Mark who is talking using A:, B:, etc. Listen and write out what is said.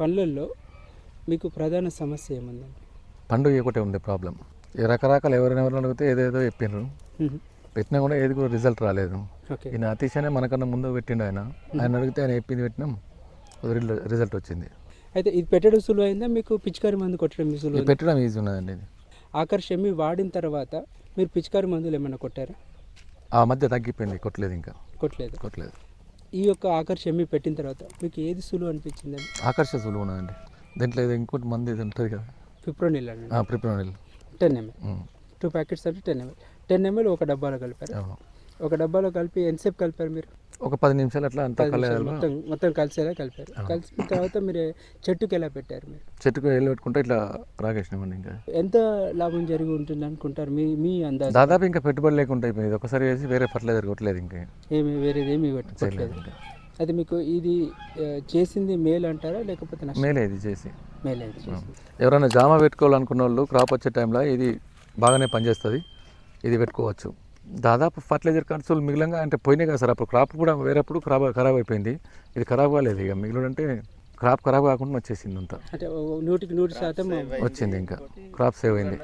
A: పనులలో మీకు ప్రధాన సమస్య ఏముందండి
B: పండుగ ఒకటే ఉంది ప్రాబ్లం. ఈ రకరకాల ఎవరైనా ఎవరైనా అడిగితే ఏదేదో చెప్పినారు. పెట్టినా కూడా ఏది కూడా రిజల్ట్ రాలేదు.
A: ఓకే.
B: ఈయన అతీషనే మనకన్నా ముందు పెట్టిండు ఆయన. ఆయన అడిగితే ఆయన చెప్పింది పెట్టినాం. రిజల్ట్- వచ్చింది.
A: అయితే ఇది పెట్టడం సులువు అయిందా మీకు పిచికారి మందు కొట్టడం సులువు?
B: పెట్టడం ఈజీ ఉన్నదండి ఇది.
A: ఆకర్షమి వాడిన తర్వాత మీరు పిచికారి మందులు ఏమైనా కొట్టారా?
B: ఆ మధ్య తగ్గిపోయింది కొట్టలేదు ఇంకా.
A: కొట్టలేదు.
B: కొట్టలేదు.
A: ఈ యొక్క ఆకర్షమి పెట్టిన తర్వాత మీకు ఏది సులువు అనిపించిందండి
B: ఆకర్ష సులువు ఉన్నదండి. దీంట్లో ఏదో ఇంకోటి మంది ఇది ఉంటుంది కదా.
A: ఫిప్రోనిల్ అండి.
B: Prepare
A: ten ml two packets అంటే టెన్ ఎంఎల్ టెన్ ఎంఎల్ ఒక డబ్బాలో కలిపారు. ఒక డబ్బాలో కలిపి ఎంతసేపు కలిపారు మీరు?
B: ఒక పది నిమిషాలు అట్లా అంత
A: మొత్తం మొత్తం కలిసేలా కలిపారు. కలిసిన తర్వాత మీరు చెట్టుకి ఎలా పెట్టారు మీరు?
B: చెట్టుకు వెళ్ళి పెట్టుకుంటే ఇట్లా రాగేసినామండి ఇంకా.
A: ఎంత లాభం జరిగి ఉంటుంది అనుకుంటారు? మీ మీ అందాజు.
B: దాదాపు ఇంకా పెట్టుబడి లేకుండా అయిపోయింది. ఒకసారి వేసి వేరే ఫర్టిలైజర్ కొట్టలేదు ఇంకా.
A: ఏమి వేరేది ఏమి పెట్టలేదు అయితే మీకు ఇది చేసింది మేలు అంటారా? లేకపోతే
B: మేలే ఇది చేసి.
A: మేలు
B: ఎవరైనా జామ పెట్టుకోవాలనుకున్న వాళ్ళు క్రాప్ వచ్చే టైంలో ఇది బాగానే పనిచేస్తుంది. ఇది పెట్టుకోవచ్చు. దాదాపు ఫర్టిలైజర్ ఖర్చులు మిగిలంగా అంటే పోయినాయి కదా సార్. అప్పుడు క్రాప్ కూడా వేరేప్పుడు ఖరాబ్ ఖరాబ్ అయిపోయింది. ఇది ఖరాబ్ కాలేదు ఇక మిగిలిన అంటే క్రాప్ ఖరాబ్ కాకుండా వచ్చేసింది అంతా.
A: అంటే నూటికి నూరు శాతం
B: వచ్చింది ఇంకా. క్రాప్ సేవ్ అయింది.